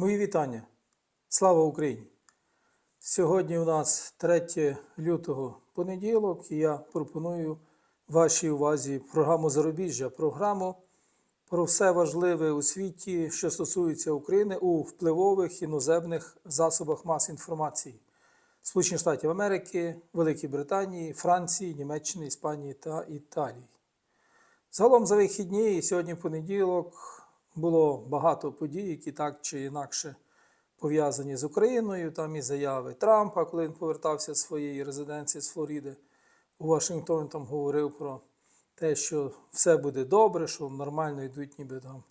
Мої вітання. Слава Україні! Сьогодні у нас 3 лютого понеділок, і я пропоную вашій увазі програму Зарубіжжя, програму про все важливе у світі, що стосується України у впливових іноземних засобах мас інформації Сполучених Штатів Америки, Великій Британії, Франції, Німеччини, Іспанії та Італії. Загалом за вихідні і сьогодні понеділок було багато подій, які так чи інакше пов'язані з Україною. Там і заяви Трампа, коли він повертався з своєї резиденції з Флориди у Вашингтон, там говорив про те, що все буде добре, що нормально йдуть ніби там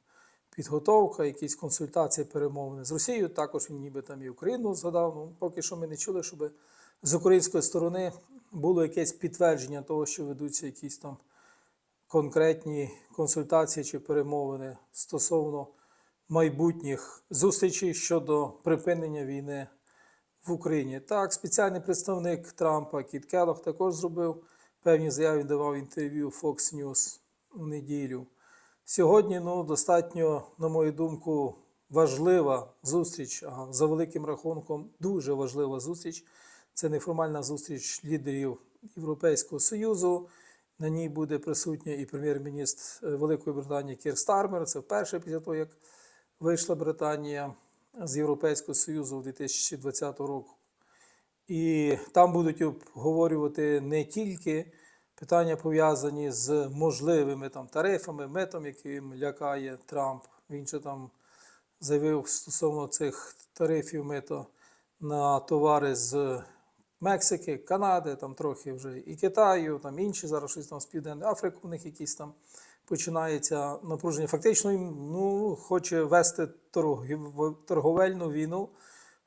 підготовка, якісь консультації, перемовини з Росією. Також він ніби там і Україну згадав. Ну, поки що ми не чули, щоб з української сторони було якесь підтвердження того, що ведуться якісь там конкретні консультації чи перемовини стосовно майбутніх зустрічей щодо припинення війни в Україні. Так, спеціальний представник Трампа Кіт Келлог також зробив певні заяви, давав інтерв'ю Fox News у неділю. Сьогодні, ну, достатньо, на мою думку, важлива зустріч, а за великим рахунком, дуже важлива зустріч. Це неформальна зустріч лідерів Європейського Союзу. На ній буде присутня і прем'єр-міністр е, Великої Британії Кір Стармер. Це вперше після того, як вийшла Британія з Європейського Союзу у 2020 року. І там будуть обговорювати не тільки питання, пов'язані з можливими там, тарифами, метом, яким лякає Трамп. Він ще там заявив стосовно цих тарифів мито на товари з Мексики, Канади, там трохи вже і Китаю, там інші зараз щось там з Південної Африки, у них якісь там починається напруження. Фактично, ну, хоче вести торгів- торговельну війну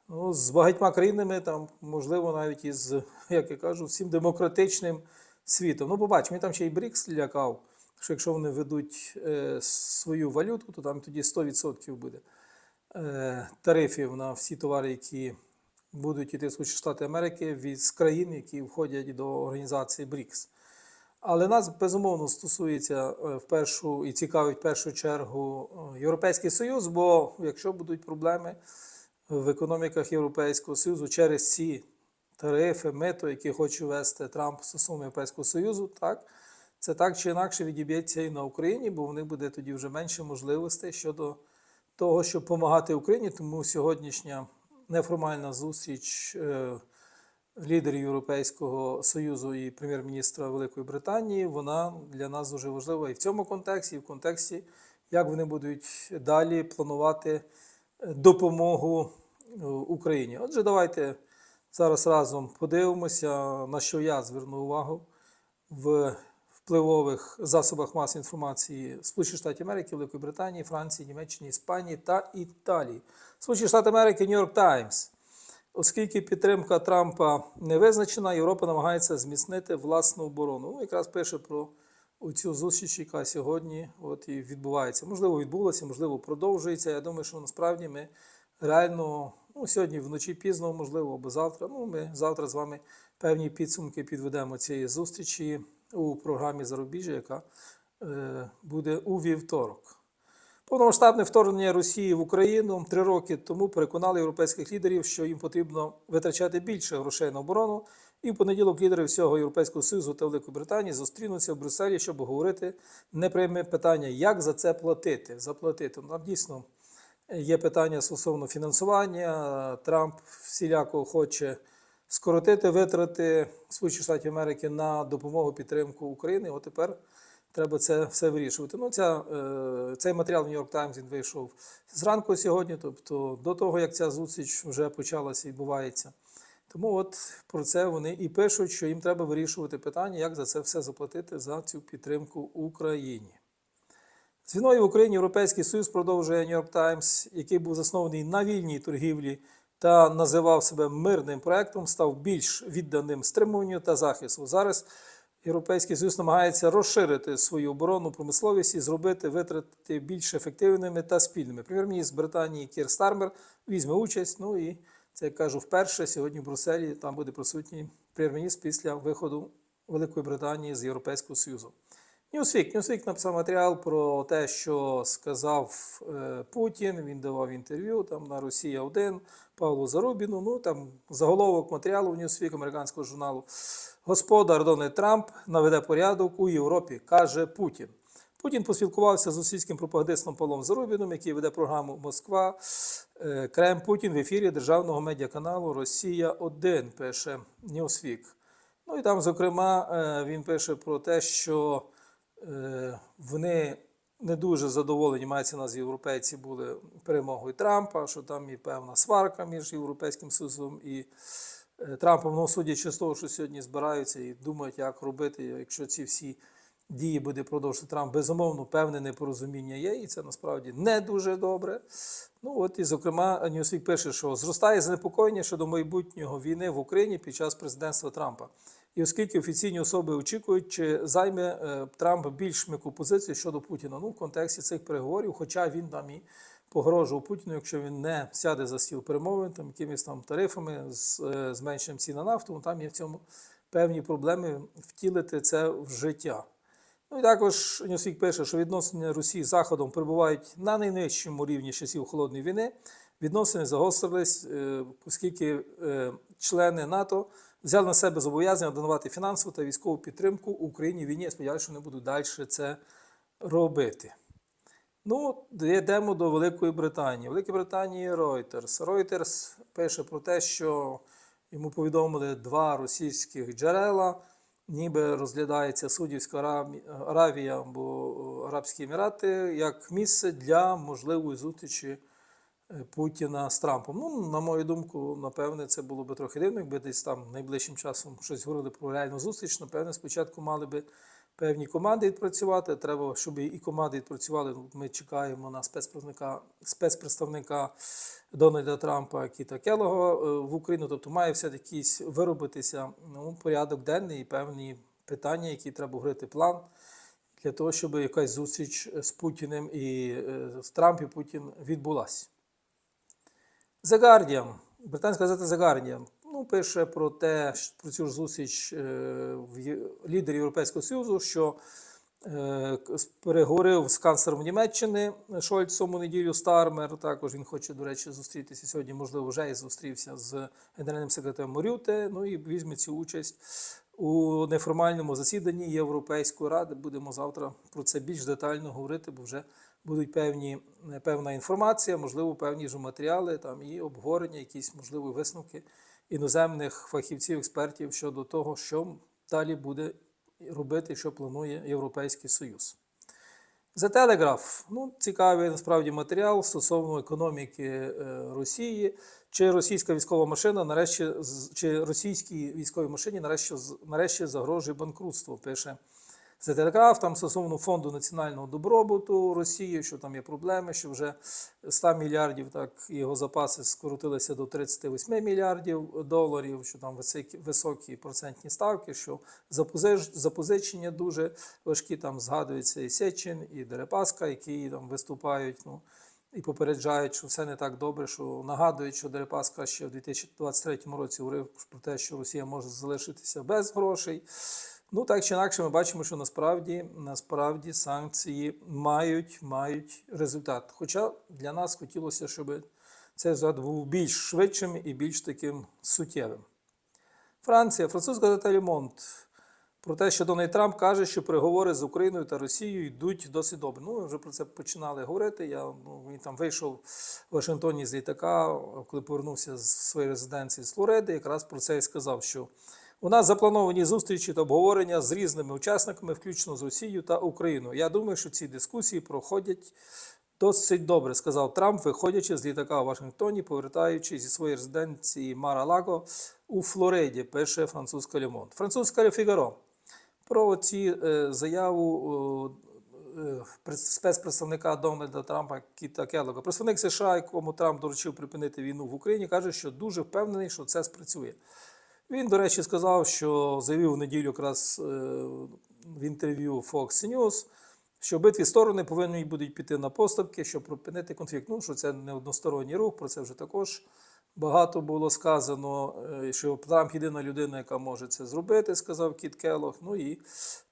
ну, з багатьма країнами, там, можливо, навіть із, як я кажу, всім демократичним світом. Ну, побачимо, там ще й Брікс лякав, що якщо вони ведуть е, свою валюту, то там тоді 100% буде е, тарифів на всі товари, які будуть йти Сполучені Штати Америки від з країн, які входять до організації БРІКС. Але нас безумовно стосується е, в першу і цікавить в першу чергу е, Європейський Союз, бо якщо будуть проблеми в економіках Європейського Союзу через ці тарифи, мито, які хоче ввести Трамп стосовно Європейського Союзу, так це так чи інакше відіб'ється і на Україні, бо в них буде тоді вже менше можливостей щодо того, щоб допомагати Україні. Тому сьогоднішня неформальна зустріч е, лідерів Європейського Союзу і прем'єр-міністра Великої Британії, вона для нас дуже важлива і в цьому контексті, і в контексті, як вони будуть далі планувати е, допомогу е, Україні. Отже, давайте зараз разом подивимося, на що я зверну увагу в впливових засобах масової інформації Сполучених Штатів Америки, Великої Британії, Франції, Німеччини, Іспанії та Італії. Сполучені Штати Америки, Нью-Йорк Таймс. Оскільки підтримка Трампа не визначена, Європа намагається зміцнити власну оборону. Ну, якраз пише про цю зустріч, яка сьогодні от і відбувається. Можливо, відбулася, можливо, продовжується. Я думаю, що насправді ми реально ну, сьогодні вночі пізно, можливо, або завтра. Ну, ми завтра з вами певні підсумки підведемо цієї зустрічі у програмі Зарубіжжя, яка е, буде у вівторок. Повномасштабне вторгнення Росії в Україну три роки тому переконали європейських лідерів, що їм потрібно витрачати більше грошей на оборону. І в понеділок лідери всього Європейського Союзу та Великої Британії зустрінуться в Брюсселі, щоб говорити непряме питання, як за це платити. Заплатити. Ну, Там дійсно є питання стосовно фінансування. Трамп всіляко хоче скоротити витрати Сполучених Штатів Америки на допомогу підтримку України. От тепер треба це все вирішувати. Ну, ця, е, цей матеріал Нью-Йорк Таймс вийшов зранку сьогодні, тобто до того, як ця зустріч вже почалася і відбувається. Тому от про це вони і пишуть, що їм треба вирішувати питання, як за це все заплатити за цю підтримку Україні. З війною в Україні Європейський Союз продовжує Нью-Йорк Таймс, який був заснований на вільній торгівлі та називав себе мирним проектом, став більш відданим стримуванню та захисту. Зараз Європейський Союз намагається розширити свою оборонну промисловість і зробити витрати більш ефективними та спільними. Прем'єр-міністр Британії Кір Стармер візьме участь. Ну і це я кажу вперше. Сьогодні в Брюсселі там буде присутній прем'єр-міністр після виходу Великої Британії з Європейського Союзу. Ньюсвік. Ньюсвік написав матеріал про те, що сказав е, Путін. Він давав інтерв'ю там на Росія 1 Павлу Зарубіну. Ну там заголовок матеріалу в Ньюсвік американського журналу. Господар Дональд Трамп наведе порядок у Європі, каже Путін. Путін поспілкувався з російським пропагандистом Павлом Зарубіном, який веде програму Москва. Е, Крем Путін в ефірі державного медіаканалу Росія 1 пише Ньюсвік. Ну і там, зокрема, е, він пише про те, що вони не дуже задоволені, мається на європейці були перемогою Трампа, що там і певна сварка між Європейським Союзом і е, Трампом. Ну, судячи з того, що сьогодні збираються і думають, як робити, якщо ці всі дії буде продовжувати Трамп, безумовно, певне непорозуміння є, і це насправді не дуже добре. Ну от і зокрема, Ньюсвік пише, що зростає занепокоєння щодо майбутнього війни в Україні під час президентства Трампа. І оскільки офіційні особи очікують, чи займе е, Трамп більш м'яку позицію щодо Путіна, ну в контексті цих переговорів, хоча він там і погрожував Путіну, якщо він не сяде за стіл перемовин, там якимись там тарифами з е, зменшенням цін на нафту, там є в цьому певні проблеми втілити це в життя. Ну і також Ньюсвік пише, що відносини Росії з Заходом перебувають на найнижчому рівні часів холодної війни. Відносини загострились, е, оскільки е, члени НАТО взяли на себе зобов'язання донувати фінансову та військову підтримку Україні в війні. Я сподіваюся, що вони будуть далі це робити. Ну, йдемо до Великої Британії. В Великій Британії Reuters. Reuters пише про те, що йому повідомили два російських джерела, ніби розглядається Судівська Аравія або Арабські Емірати як місце для можливої зустрічі Путіна з Трампом. Ну, на мою думку, напевне, це було би трохи дивно, якби десь там найближчим часом щось говорили про реальну зустріч. Напевне, спочатку мали би певні команди відпрацювати. Треба, щоб і команди відпрацювали. Ну, Ми чекаємо на спецпредставника, спецпредставника Дональда Трампа Кіта Келого е, в Україну. Тобто має все-таки якийсь виробитися ну, порядок денний і певні питання, які треба говорити план для того, щоб якась зустріч з Путіним і е, з Трамп і Путін відбулася. The Guardian, британська газета The Guardian, ну, пише про те, про цю ж зустріч е, лідерів Європейського Союзу, що е, переговорив з канцлером Німеччини Шольцом у неділю Стармер. Також він хоче, до речі, зустрітися сьогодні, можливо, вже і зустрівся з генеральним секретарем Морюте. Ну і візьме цю участь у неформальному засіданні Європейської ради. Будемо завтра про це більш детально говорити, бо вже будуть певні, певна інформація, можливо, певні ж матеріали там і обговорення, якісь можливі висновки іноземних фахівців, експертів щодо того, що далі буде робити, що планує Європейський Союз. The Telegraph. Ну, цікавий насправді матеріал стосовно економіки е, Росії. Чи російська військова машина нарешті чи російській військовій машині нарешті, нарешті загрожує банкрутство, пише The там стосовно фонду національного добробуту Росії, що там є проблеми, що вже 100 мільярдів, так його запаси скоротилися до 38 мільярдів доларів, що там високі, високі процентні ставки, що запозичення дуже важкі. Там згадується і Сечин, і Дерипаска, які там виступають. Ну, і попереджають, що все не так добре, що нагадують, що Дерипаска ще в 2023 році говорив про те, що Росія може залишитися без грошей. Ну так чи інакше, ми бачимо, що насправді, насправді санкції мають, мають результат. Хоча для нас хотілося, щоб цей результат був більш швидшим і більш таким суттєвим. Франція, французька газета про те, що Дональд Трамп каже, що переговори з Україною та Росією йдуть досить добре. Ну, ми вже про це починали говорити. Я ну, він там вийшов в Вашингтоні з літака, коли повернувся з своєї резиденції з Флориди, якраз про це і сказав, що у нас заплановані зустрічі та обговорення з різними учасниками, включно з Росією та Україною. Я думаю, що ці дискусії проходять досить добре, сказав Трамп, виходячи з літака у Вашингтоні, повертаючись зі своєї резиденції Мара-Лаго у Флориді, пише французька Лемонт. Французька Фігаро про ці е, заяву е, пред- спецпредставника Дональда Трампа Кіта Келлога. Представник США, якому Трамп доручив припинити війну в Україні, каже, що дуже впевнений, що це спрацює. Він, до речі, сказав, що заявив в неділю якраз е, в інтерв'ю Fox News, що обидві сторони повинні будуть піти на поступки, щоб припинити конфлікт. Ну, що це не односторонній рух, про це вже також Багато було сказано, е, що Трамп єдина людина, яка може це зробити, сказав Кіт Келлог. Ну і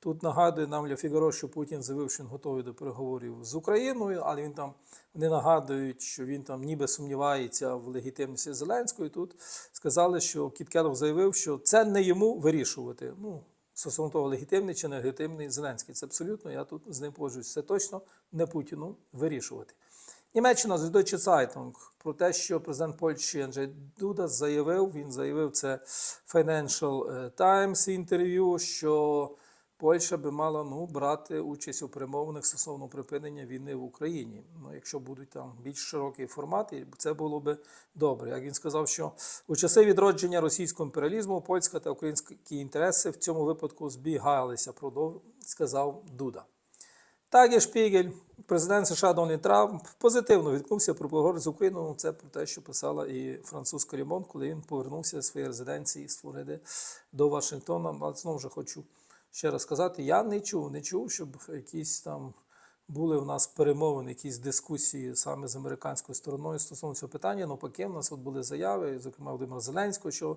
тут нагадує нам Ля Фігаро, що Путін заявив, що він готовий до переговорів з Україною, але він там вони нагадують, що він там ніби сумнівається в легітимності Зеленського. І тут сказали, що Кіт Келлог заявив, що це не йому вирішувати. Ну, стосовно того, легітимний чи нелегітимний Зеленський. Це абсолютно, я тут з ним погоджуюсь. Це точно не Путіну вирішувати. Німеччина з Deutsche Zeitung про те, що президент Польщі Анджей Дуда заявив, він заявив це Financial Times інтерв'ю, що Польща би мала ну, брати участь у перемовинах стосовно припинення війни в Україні. Ну, якщо будуть там більш широкий формат, і це було би добре. Як він сказав, що у часи відродження російського імперіалізму польська та українські інтереси в цьому випадку збігалися, продов... сказав Дуда. Так Шпігель, президент США Дональд Трамп позитивно відкнувся про переговори з Україною. Ну, Це про те, що писала і французька Лімон, коли він повернувся з своєї резиденції з Флориди до Вашингтона. Але знову ж хочу ще раз сказати: я не чув, не чув, щоб якісь там були в нас перемовини, якісь дискусії саме з американською стороною стосовно цього питання. Навпаки, в нас от були заяви, зокрема Володимира Зеленського, що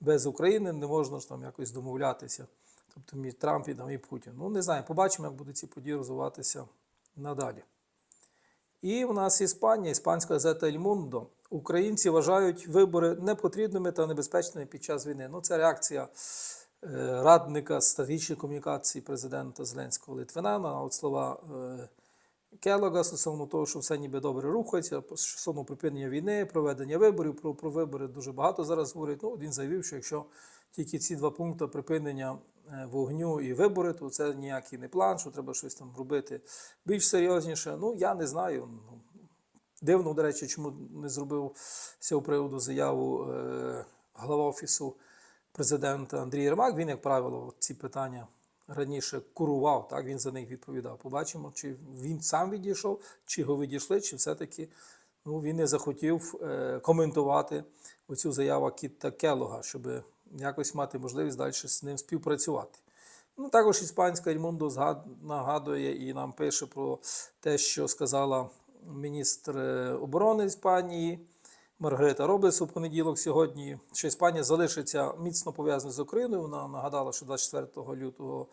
без України не можна ж там якось домовлятися. Тобто між Трамп там, і Путін. Ну, не знаю, побачимо, як будуть ці події розвиватися надалі. І в нас Іспанія, іспанська газета «Ель Мундо». Українці вважають вибори непотрібними та небезпечними під час війни. Ну, це реакція е, радника стратегічної комунікації президента Зеленського Литвина на от слова е, Келога стосовно того, що все ніби добре рухається, стосовно припинення війни, проведення виборів. Про, про вибори дуже багато зараз говорять. Ну, він заявив, що якщо тільки ці два пункти припинення вогню і вибори, то це ніякий не план, що треба щось там робити більш серйозніше. Ну, я не знаю. Ну, Дивно, до речі, чому не зробив з цього приводу заяву е, глава офісу президента Андрій Єрмак. Він, як правило, ці питання раніше курував, так він за них відповідав. Побачимо, чи він сам відійшов, чи його відійшли, чи все-таки ну, він не захотів е, коментувати оцю заяву Кіта Келога, щоб якось мати можливість далі з ним співпрацювати. Ну, також іспанська Ельмундо нагадує і нам пише про те, що сказала міністр е, оборони Іспанії Маргарита Роблес у понеділок сьогодні, що Іспанія залишиться міцно пов'язана з Україною. Вона нагадала, що 24 лютого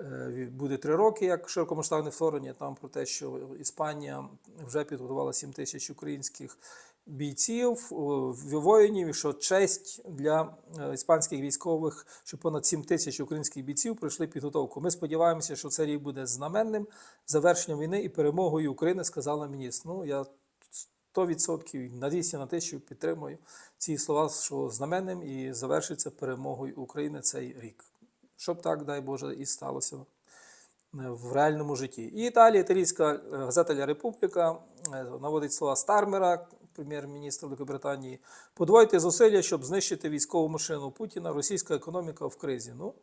е, буде три роки, як широкомасштабне вторгнення. Там про те, що Іспанія вже підготувала 7 тисяч українських бійців, о, воїнів, що честь для е, іспанських військових, що понад 7 тисяч українських бійців пройшли підготовку. Ми сподіваємося, що цей рік буде знаменним завершенням війни і перемогою України, сказала міністр. Ну, я 100% на 200 на 1000 підтримую ці слова, що знаменним і завершиться перемогою України цей рік. Щоб так, дай Боже, і сталося в реальному житті. І Італія, італійська е, газета «Ля Републіка е, наводить слова Стармера, прем'єр-міністра Великобританії. Подвойте зусилля, щоб знищити військову машину Путіна. Російська економіка в кризі. Ну,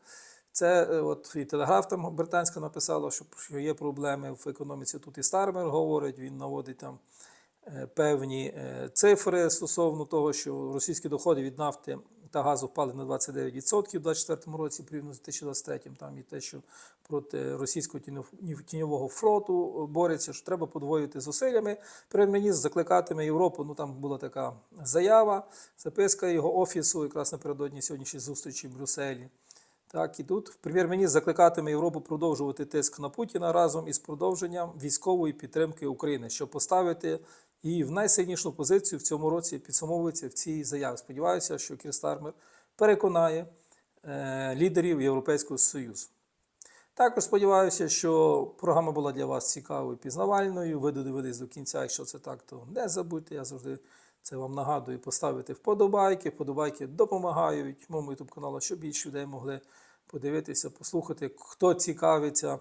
це е, от і телеграф там британська написала, що що є проблеми в економіці. Тут і Стармер говорить, він наводить там е, певні е, цифри стосовно того, що російські доходи від нафти та газу впали на 29% у 2024 році, порівняно з 2023. Там і те, що проти російського тіньового флоту бореться, що треба подвоїти зусиллями. Прем'єр-міністр закликатиме Європу. Ну там була така заява, записка його офісу, якраз напередодні сьогоднішньої зустрічі в Брюсселі. Так, і тут прем'єр-міністр закликатиме Європу продовжувати тиск на Путіна разом із продовженням військової підтримки України, щоб поставити її в найсильнішу позицію в цьому році підсумовується в цій заяві. Сподіваюся, що Кір Стармер переконає е, лідерів Європейського Союзу. Також сподіваюся, що програма була для вас цікавою і пізнавальною. Ви додивились до кінця. Якщо це так, то не забудьте. Я завжди це вам нагадую поставити вподобайки. Вподобайки допомагають моєму youtube каналу, щоб більше людей могли подивитися, послухати, хто цікавиться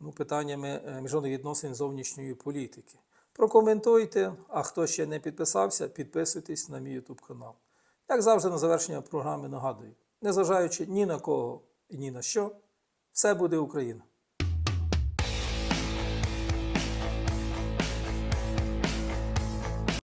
ну, питаннями е, міжнародних відносин зовнішньої політики. Прокоментуйте, а хто ще не підписався, підписуйтесь на мій YouTube канал. Як завжди, на завершення програми нагадую, незважаючи ні на кого і ні на що, все буде Україна.